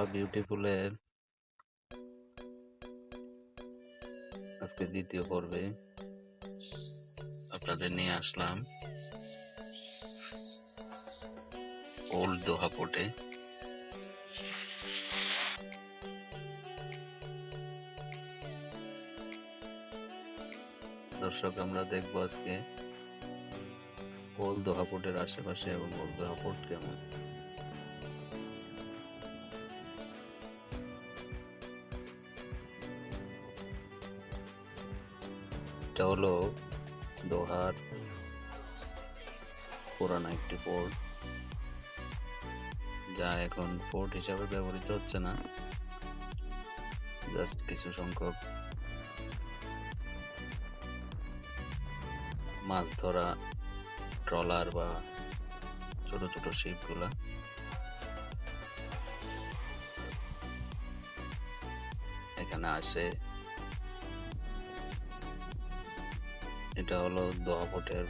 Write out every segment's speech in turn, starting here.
দোহা বিউটিফুলের আজকে দ্বিতীয় পর্বে আপনাদের নিয়ে আসলাম ওল্ড দোহা দর্শক, আমরা দেখব আজকে ওল্ড দোহা আশেপাশে এবং ওল্ড দোহা কেমন। এটা হলো দোহার পুরানো একটি পোর্ট যা এখন পোর্ট হিসাবে ব্যবহৃত হচ্ছে না। জাস্ট কিছু সংখ্যক মাছ ধরা ট্রলার বা ছোট ছোট শিপগুলা এখানে আসে এটা হলো দোহাপটের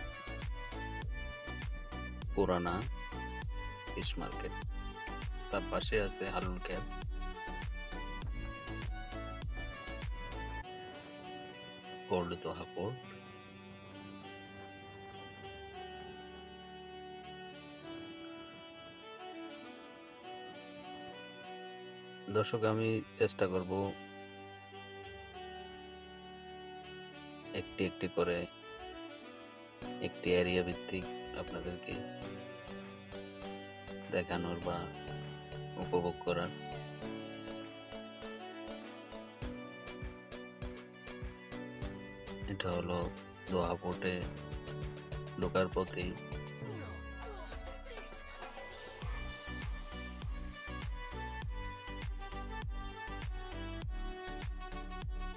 পুরানা ফিশ মার্কেট তার পাশে আছে Halul cab old Doha port দর্শক, আমি চেষ্টা করব একটি একটি করে একটি এরিয়া ভিত্তিক আপনাদেরকে দেখানোর বা উপভোগ করার। এটা হলো দোহা ঢোকার পথেই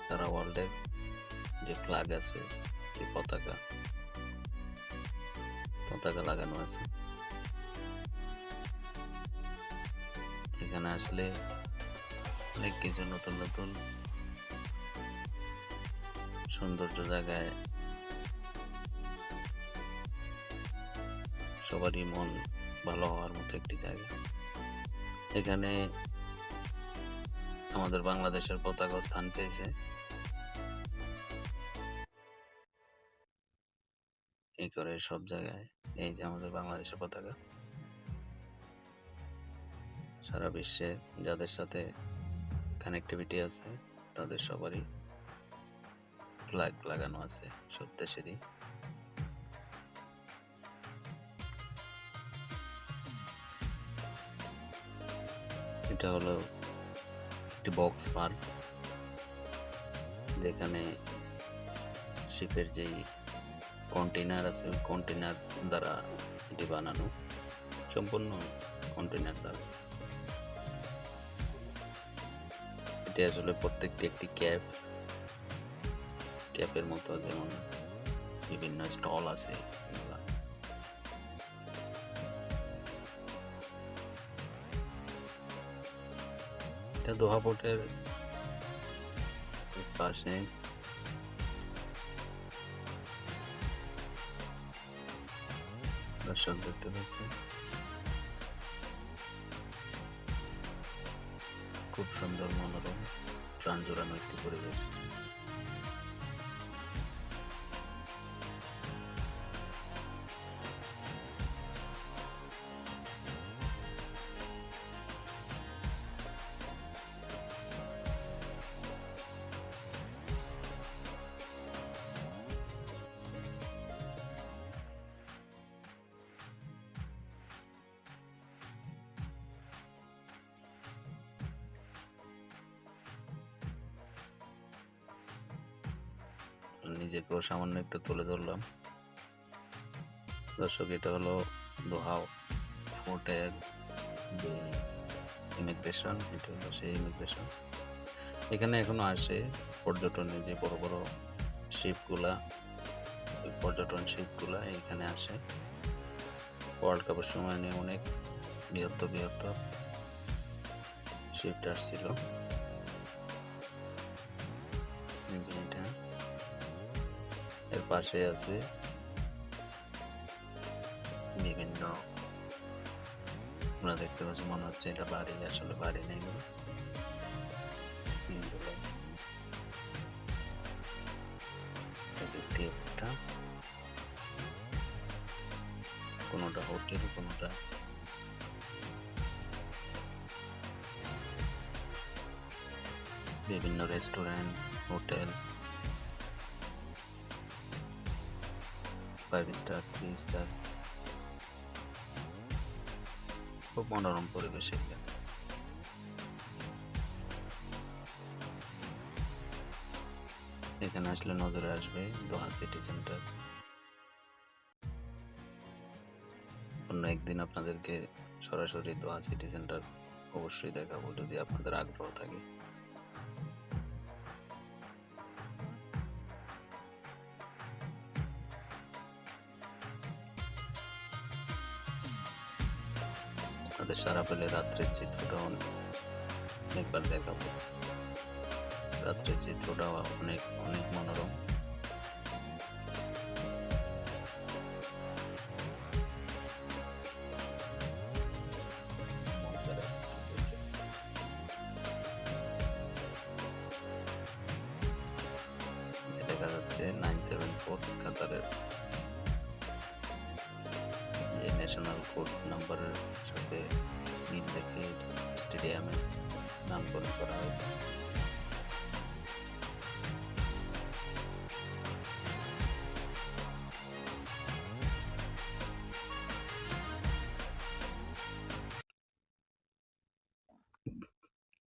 সারা ওয়ার্ল্ডের যে ফ্ল্যাগ আছে, যে পতাকা পতাকা লাগানো আছে। এখানে আসলে অনেক কিছু নতুন নতুন সৌন্দর্য জায়গায় সবারই মন ভালো হওয়ার মতো একটি জায়গা। এখানে আমাদের বাংলাদেশের পতাকা স্থান পেয়েছে। এই করে সব জায়গায়। এই যে আমাদের বাংলাদেশের পতাকা। সারা বিশ্বে যাদের সাথে কানেক্টিভিটি আছে, তাদের সবারই ফ্ল্যাগ লাগানো আছে সব দেশেরই এটা হলো একটি বক্স পার্ক যেখানে শিপের যেই কন্টেনার আছে কন্টেনার দ্বারা এটি বানানো। সম্পূর্ণ কন্টেনার দ্বারা। এটি আসলে প্রত্যেকটি একটি ক্যাপ। ক্যাপের মতো যেমন বিভিন্ন স্টল আছে এটা দোহা পোর্টের পাশে। দর্শক দেখতে পাচ্ছি খুব সুন্দর মনোরম প্রাণ জোড়ানো একটি পরিবেশ নিজেকেও সামান্য একটু তুলে ধরলাম। দর্শক, এটা হলো দোহাও ফোর্টের যে ইমিগ্রেশন এটা হলো সেই ইমিগ্রেশন এখানে এখনও আসে পর্যটনের যে বড় বড় শিপগুলা, পর্যটন শিপগুলা এখানে আসে। ওয়ার্ল্ড কাপের সময় নিয়ে অনেক বৃহত্তর বৃহত্তর শিফট আসছিল। এর পাশে আছে বিভিন্ন, আমরা দেখতে পাচ্ছি মনে হচ্ছে এটা বাড়ি, আসলে বাড়ি নেই। কোনোটা হোটেল কোনোটা বিভিন্ন restaurant hotel five star three star খুব মনোরম পরিবেশ এখানে। এখানে আসলে নজরে আসবে দোহা সিটি সেন্টার অন্য একদিন আপনাদেরকে সরাসরি দোহা সিটি সেন্টার অবশ্যই দেখাবো যদি আপনাদের আগ্রহ থাকে। আপনাদের সারা পেলে রাত্রের চিত্রটা অনেক, অনেকবার দেখাবো। রাত্রের চিত্রটা অনেক অনেক মনোরম। দেখা যাচ্ছে নাইন সেভেন ফোর কাতারের। ন্যাশনাল কোড নাম্বারের সাথে রেখে স্টেডিয়ামে নামকরণ করা হয়েছে